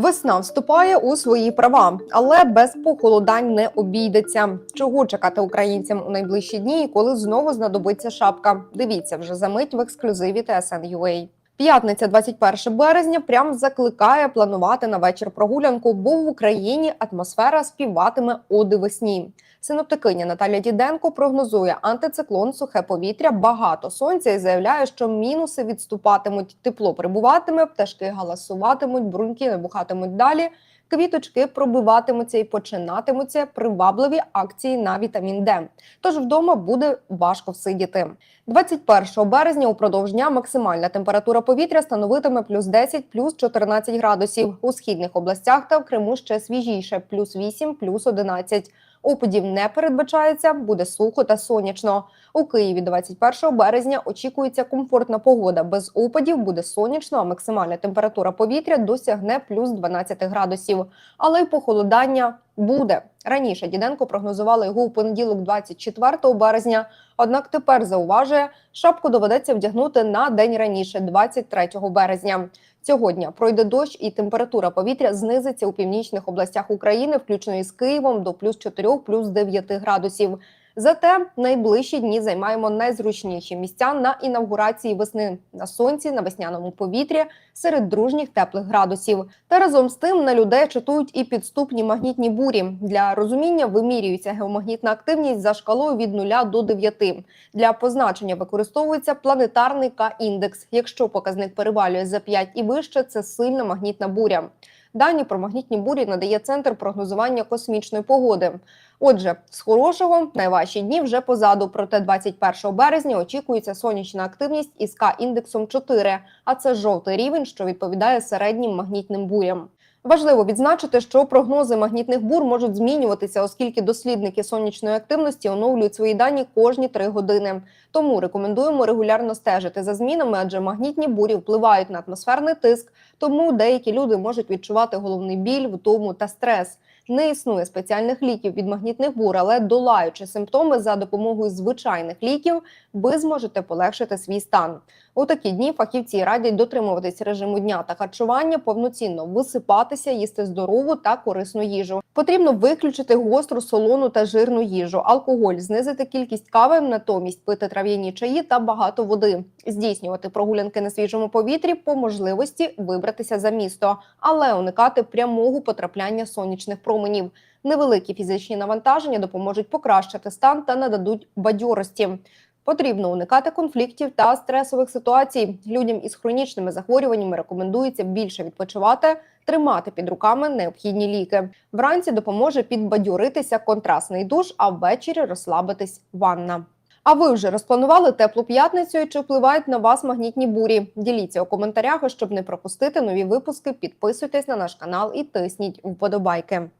Весна вступає у свої права, але без похолодань не обійдеться. Чого чекати українцям у найближчі дні, коли знову знадобиться шапка? Дивіться вже за мить в ексклюзиві TSN.ua. П'ятниця, 21 березня, прям закликає планувати на вечір прогулянку, бо в Україні атмосфера співатиме оди весні. Синоптикиня Наталя Діденко прогнозує антициклон, сухе повітря, багато сонця і заявляє, що мінуси відступатимуть, тепло прибуватиме, пташки галасуватимуть, бруньки набухатимуть далі. Квіточки пробиватимуться і починатимуться привабливі акції на вітамін Д. Тож вдома буде важко всидіти. 21 березня упродовж дня максимальна температура повітря становитиме плюс 10, плюс 14 градусів. У східних областях та в Криму ще свіжіше плюс 8, плюс 11. Опадів не передбачається, буде сухо та сонячно. У Києві 21 березня очікується комфортна погода. Без опадів буде сонячно, а максимальна температура повітря досягне плюс 12 градусів. Але й похолодання буде. Раніше Діденко прогнозували його у понеділок, 24 березня. Однак тепер зауважує, шапку доведеться вдягнути на день раніше, 23 березня. Цього дня пройде дощ, і температура повітря знизиться у північних областях України, включно із Києвом, до плюс 4, плюс 9 градусів. Зате найближчі дні займаємо найзручніші місця на інавгурації весни на сонці, на весняному повітрі серед дружніх теплих градусів. Та разом з тим на людей чатують і підступні магнітні бурі. Для розуміння вимірюється геомагнітна активність за шкалою від 0 до 9. Для позначення використовується планетарний К-індекс. Якщо показник перевалює за 5 і вище, це сильна магнітна буря. Дані про магнітні бурі надає центр прогнозування космічної погоди. Отже, з хорошого найважчі дні вже позаду. Проте 21 березня очікується сонячна активність із К-індексом 4, а це жовтий рівень, що відповідає середнім магнітним бурям. Важливо відзначити, що прогнози магнітних бур можуть змінюватися, оскільки дослідники сонячної активності оновлюють свої дані кожні три години. Тому рекомендуємо регулярно стежити за змінами, адже магнітні бурі впливають на атмосферний тиск. Тому деякі люди можуть відчувати головний біль, втому та стрес. Не існує спеціальних ліків від магнітних бур, але долаючи симптоми за допомогою звичайних ліків, ви зможете полегшити свій стан. У такі дні фахівці радять дотримуватись режиму дня та харчування, повноцінно висипатися, їсти здорову та корисну їжу. Потрібно виключити гостру, солону та жирну їжу, алкоголь, знизити кількість кави, натомість пити трав'яні чаї та багато води, здійснювати прогулянки на свіжому повітрі, по можливості вибратися за місто, але уникати прямого потрапляння сонячних променів. Невеликі фізичні навантаження допоможуть покращити стан та нададуть бадьорості. Потрібно уникати конфліктів та стресових ситуацій. Людям із хронічними захворюваннями рекомендується більше відпочивати, тримати під руками необхідні ліки. Вранці допоможе підбадьоритися контрастний душ, а ввечері розслабитись ванна. А ви вже розпланували теплу п'ятницю чи впливають на вас магнітні бурі? Діліться у коментарях, щоб не пропустити нові випуски. Підписуйтесь на наш канал і тисніть вподобайки.